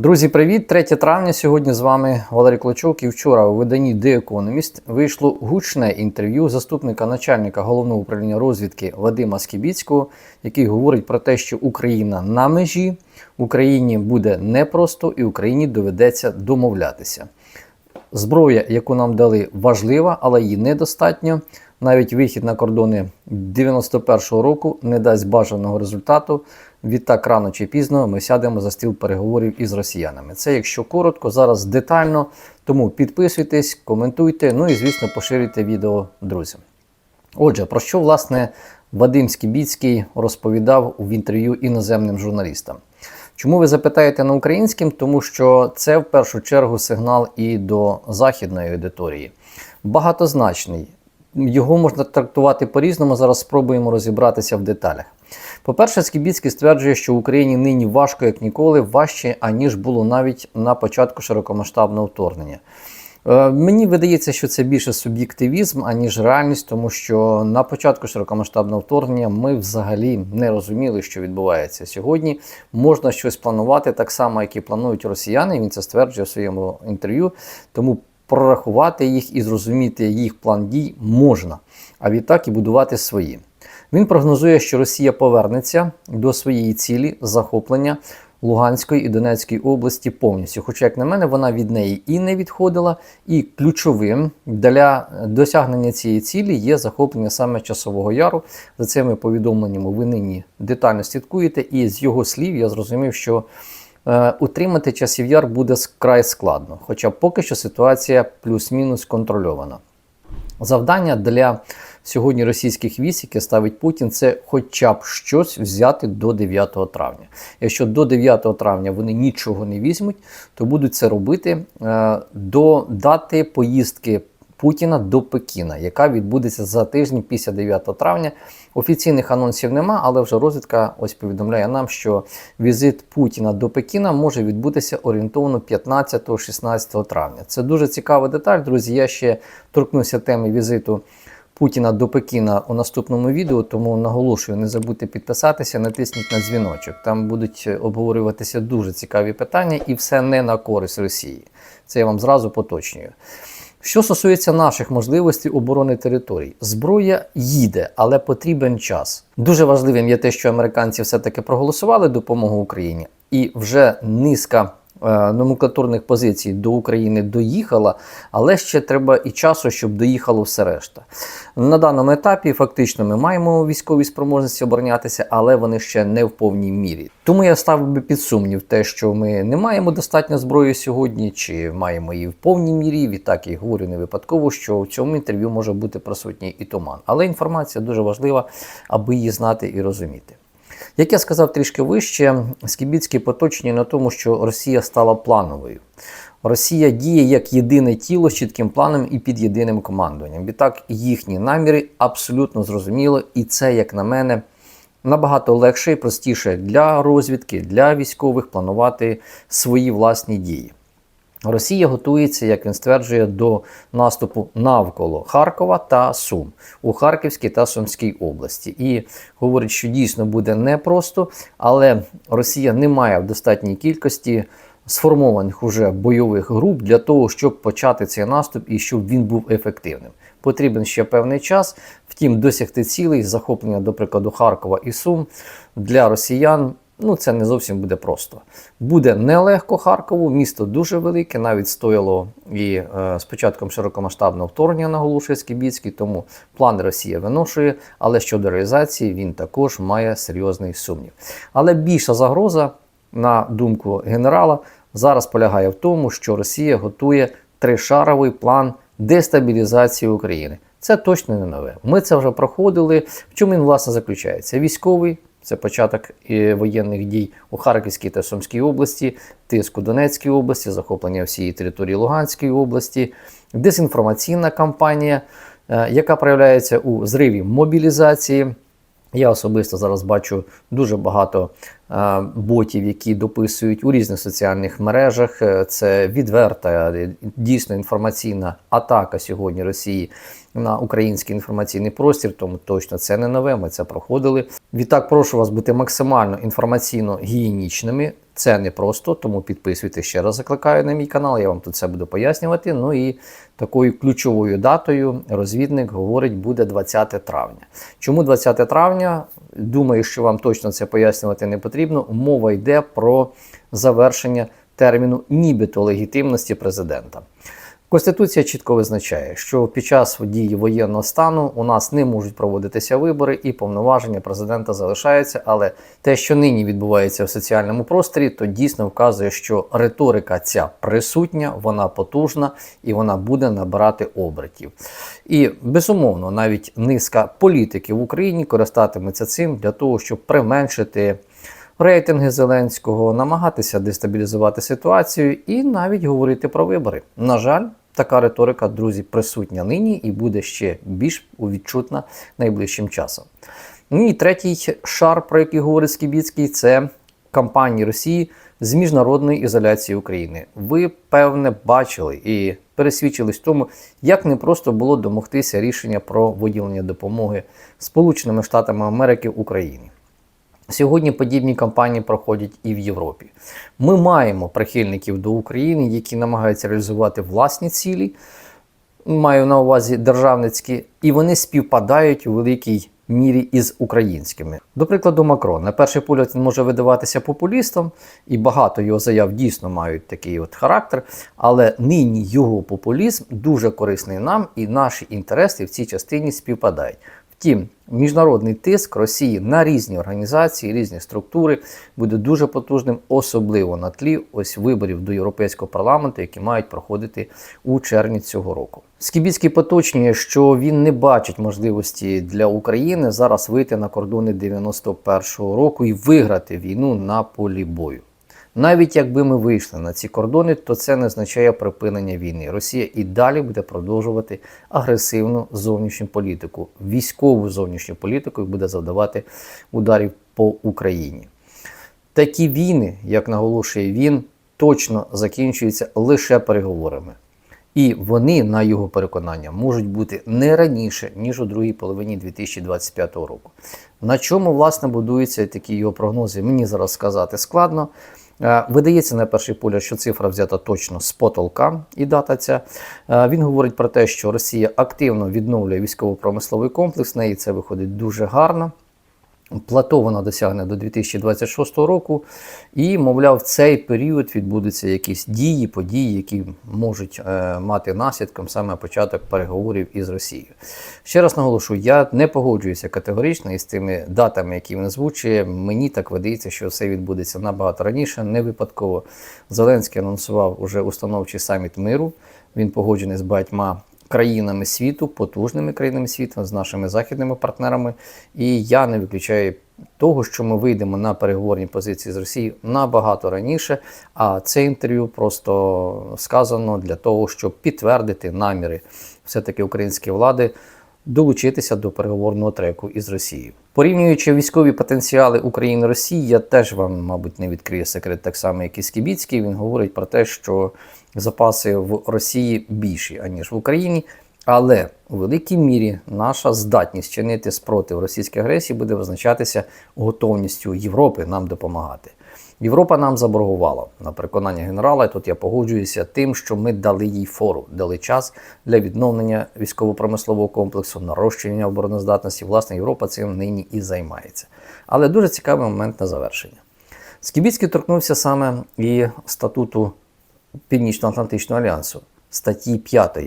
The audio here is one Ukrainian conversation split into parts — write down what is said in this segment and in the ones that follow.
Друзі, привіт! 3 травня. Сьогодні з вами Валерій Клочок. І вчора у виданні The Economist вийшло гучне інтерв'ю заступника начальника головного управління розвідки Вадима Скібіцького, який говорить про те, що Україна на межі, Україні буде непросто і Україні доведеться домовлятися. Зброя, яку нам дали, важлива, але її недостатньо. Навіть вихід на кордони 91-го року не дасть бажаного результату. Відтак рано чи пізно ми сядемо за стіл переговорів із росіянами. Це якщо коротко, зараз детально. Тому підписуйтесь, коментуйте, ну і звісно поширюйте відео друзям. Отже, про що власне Вадим Скібіцький розповідав в інтерв'ю іноземним журналістам? Чому ви запитаєте на українським? Тому що це в першу чергу сигнал і до західної аудиторії. Багатозначний. Його можна трактувати по-різному. Зараз спробуємо розібратися в деталях. По-перше, Скібіцький стверджує, що в Україні нині важко як ніколи, важче, аніж було навіть на початку широкомасштабного вторгнення. Е, Мені видається, що це більше суб'єктивізм, аніж реальність, тому що на початку широкомасштабного вторгнення ми взагалі не розуміли, що відбувається сьогодні. Можна щось планувати так само, як і планують росіяни. Він це стверджує в своєму інтерв'ю. Тому прорахувати їх і зрозуміти їх план дій можна, а відтак і будувати свої. Він прогнозує, що Росія повернеться до своєї цілі захоплення Луганської і Донецької області повністю. Хоча, як на мене, вона від неї і не відходила, і ключовим для досягнення цієї цілі є захоплення саме часового яру. За цими повідомленнями ви нині детально слідкуєте, і з його слів я зрозумів, що утримати часів яр буде вкрай складно. Хоча поки що ситуація плюс-мінус контрольована. Завдання для сьогодні російських військ, яке ставить Путін, це хоча б щось взяти до 9 травня. Якщо до 9 травня вони нічого не візьмуть, то будуть це робити е, до дати поїздки Путіна до Пекіна, яка відбудеться за тиждень після 9 травня. Офіційних анонсів нема, але вже розвідка ось повідомляє нам, що візит Путіна до Пекіна може відбутися орієнтовно 15-16 травня. Це дуже цікава деталь, друзі. Я ще торкнуся теми візиту. Путіна до Пекіна у наступному відео, тому наголошую, не забудьте підписатися, натисніть на дзвіночок. Там будуть обговорюватися дуже цікаві питання і все не на користь Росії. Це я вам зразу поточнюю. Що стосується наших можливостей оборони територій, зброя їде, але потрібен час. Дуже важливим є те, що американці все-таки проголосували допомогу Україні, і вже низка номенклатурних позицій до України доїхала, але ще треба і часу, щоб доїхало все решта. На даному етапі фактично ми маємо військові спроможності оборонятися, але вони ще не в повній мірі. Тому я ставив би під сумнів те, що ми не маємо достатньо зброї сьогодні, чи маємо її в повній мірі. Відтак і говорю не випадково, що в цьому інтерв'ю може бути присутній і туман. Але інформація дуже важлива, аби її знати і розуміти. Як я сказав трішки вище, скібіцькі поточні на тому, що Росія стала плановою. Росія діє як єдине тіло з чітким планом і під єдиним командуванням. Відтак їхні наміри абсолютно зрозуміло, і це, як на мене, набагато легше і простіше для розвідки, для військових планувати свої власні дії. Росія готується, як він стверджує, до наступу навколо Харкова та Сум у Харківській та Сумській області. І говорить, що дійсно буде непросто, але Росія не має в достатній кількості сформованих уже бойових груп для того, щоб почати цей наступ і щоб він був ефективним. Потрібен ще певний час. Втім, досягти цілей захоплення, до прикладу, Харкова і Сум для росіян. Ну, це не зовсім буде просто. Буде нелегко Харкову, місто дуже велике, навіть стояло і е, з початком широкомасштабного вторгнення, наголошує Скібіцький, тому план Росія виношує, але щодо реалізації він також має серйозний сумнів. Але більша загроза, на думку генерала, зараз полягає в тому, що Росія готує тришаровий план дестабілізації України. Це точно не нове. Ми це вже проходили. В чому він власне заключається? Військовий. Це початок е, воєнних дій у Харківській та Сумській області, тиск у Донецькій області, захоплення всієї території Луганської області, дезінформаційна кампанія, е, яка проявляється у зриві мобілізації. Я особисто зараз бачу дуже багато е, ботів, які дописують у різних соціальних мережах. Це відверта, дійсно інформаційна атака сьогодні Росії на український інформаційний простір, тому точно це не нове. Ми це проходили. Відтак, прошу вас бути максимально інформаційно гігієнічними. Це не просто, тому підписуйтесь ще раз. Закликаю на мій канал. Я вам тут це буду пояснювати. Ну і такою ключовою датою розвідник говорить буде 20 травня. Чому 20 травня? Думаю, що вам точно це пояснювати не потрібно. Мова йде про завершення терміну нібито легітимності президента. Конституція чітко визначає, що під час дії воєнного стану у нас не можуть проводитися вибори і повноваження президента залишаються. Але те, що нині відбувається в соціальному просторі, то дійсно вказує, що риторика ця присутня, вона потужна і вона буде набирати обертів. І безумовно, навіть низка політиків в Україні користатиметься цим для того, щоб применшити рейтинги Зеленського, намагатися дестабілізувати ситуацію і навіть говорити про вибори. На жаль, така риторика, друзі, присутня нині і буде ще більш відчутна найближчим часом. Ну і третій шар, про який говорить Скібіцький, це кампанії Росії з міжнародної ізоляції України. Ви певне бачили і пересвідчились тому, як непросто було домогтися рішення про виділення допомоги Сполученими Штатами Америки Україні. Сьогодні подібні кампанії проходять і в Європі. Ми маємо прихильників до України, які намагаються реалізувати власні цілі, маю на увазі державницькі, і вони співпадають у великій мірі із українськими. До прикладу, Макрон на перший погляд він може видаватися популістом, і багато його заяв дійсно мають такий от характер. Але нині його популізм дуже корисний нам, і наші інтереси в цій частині співпадають. Втім, міжнародний тиск Росії на різні організації, різні структури буде дуже потужним, особливо на тлі ось виборів до Європейського парламенту, які мають проходити у червні цього року. Скібіцький поточнює, що він не бачить можливості для України зараз вийти на кордони 91-го року і виграти війну на полі бою. Навіть якби ми вийшли на ці кордони, то це не означає припинення війни. Росія і далі буде продовжувати агресивну зовнішню політику, військову зовнішню політику і буде завдавати ударів по Україні. Такі війни, як наголошує він, точно закінчуються лише переговорами. І вони, на його переконання, можуть бути не раніше, ніж у другій половині 2025 року. На чому, власне, будуються такі його прогнози, мені зараз сказати складно. Е, Видається на перший погляд, що цифра взята точно з потолка і дата ця. Е, Він говорить про те, що Росія активно відновлює військово-промисловий комплекс, неї це виходить дуже гарно. Плато вона досягне до 2026 року, і, мовляв, в цей період відбудуться якісь дії, події, які можуть е, мати наслідком саме початок переговорів із Росією. Ще раз наголошую, я не погоджуюся категорично із тими датами, які він озвучує. Мені так видається, що все відбудеться набагато раніше. Не випадково Зеленський анонсував уже установчий саміт миру. Він погоджений з багатьма країнами світу, потужними країнами світу, з нашими західними партнерами. І я не виключаю того, що ми вийдемо на переговорні позиції з Росією набагато раніше. А це інтерв'ю просто сказано для того, щоб підтвердити наміри все-таки української влади. Долучитися до переговорного треку із Росією, порівнюючи військові потенціали України Росії, я теж вам, мабуть, не відкрию секрет, так само, як і Скібіцький. Він говорить про те, що запаси в Росії більші аніж в Україні. Але у великій мірі наша здатність чинити спротив російській агресії буде визначатися готовністю Європи нам допомагати. Європа нам заборгувала на переконання генерала. Тут я погоджуюся тим, що ми дали їй фору, дали час для відновлення військово-промислового комплексу, нарощення обороноздатності. Власне, Європа цим нині і займається. Але дуже цікавий момент на завершення. Скібіцький торкнувся саме і статуту Північно-Атлантичного альянсу, статті 5,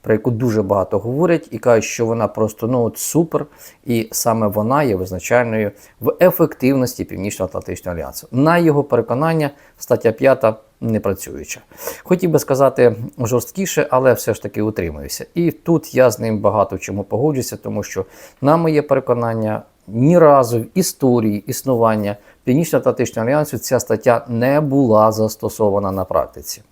про яку дуже багато говорять, і кажуть, що вона просто ну от супер, і саме вона є визначальною в ефективності Північно-Атлантичного альянсу. На його переконання, стаття 5 не працююча. Хотів би сказати жорсткіше, але все ж таки утримуюся. І тут я з ним багато в чому погоджуся, тому що на моє переконання. Ні разу в історії існування Північно-Атлантичного альянсу ця стаття не була застосована на практиці.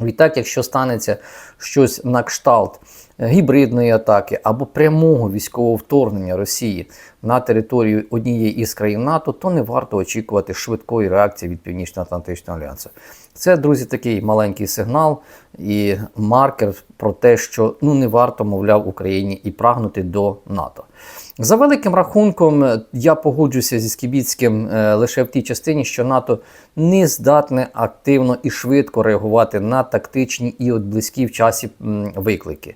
Відтак, якщо станеться щось на кшталт гібридної атаки або прямого військового вторгнення Росії на територію однієї із країн НАТО, то не варто очікувати швидкої реакції від Північно-Атлантичного альянсу. Це, друзі, такий маленький сигнал і маркер про те, що ну не варто, мовляв, Україні і прагнути до НАТО. За великим рахунком, я погоджуся зі Скібіцьким е, лише в тій частині, що НАТО не здатне активно і швидко реагувати на тактичні і от близькі в часі виклики.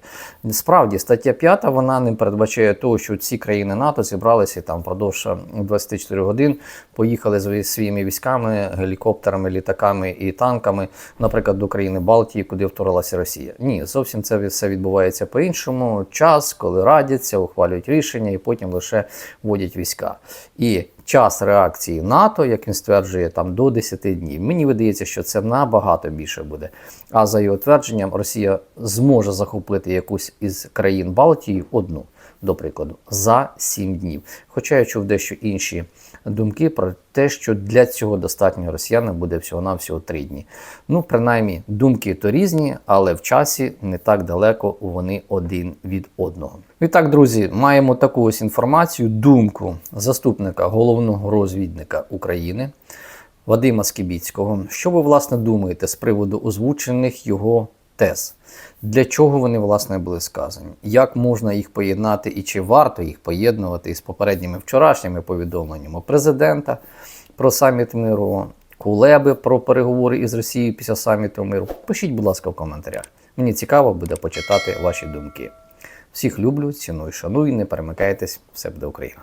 Справді, стаття 5 вона не передбачає того, що ці країни НАТО зібралися там впродовж е, 24 годин, поїхали зі своїми військами, гелікоптерами, літаками і танками, наприклад, до країни Балтії, куди вторглася Росія. Ні, зовсім це все відбувається по-іншому. Час, коли радяться, ухвалюють рішення і потім лише вводять війська. І час реакції НАТО, як він стверджує, там до 10 днів. Мені видається, що це набагато більше буде. А за його твердженням, Росія зможе захопити якусь із країн Балтії одну, до прикладу, за 7 днів. Хоча я чув дещо інші думки про те, що для цього достатньо росіяни буде всього-навсього 3 дні. Ну, принаймні, думки то різні, але в часі не так далеко вони один від одного. І так, друзі, маємо таку ось інформацію, думку заступника головного розвідника України Вадима Скібіцького. Що ви власне думаєте з приводу озвучених його тез? Для чого вони власне були сказані? Як можна їх поєднати і чи варто їх поєднувати із попередніми вчорашніми повідомленнями президента про саміт миру, Кулеби про переговори із Росією після саміту миру? Пишіть, будь ласка, в коментарях. Мені цікаво буде почитати ваші думки. Всіх люблю, ціную, шаную, не перемикайтесь, все буде Україна.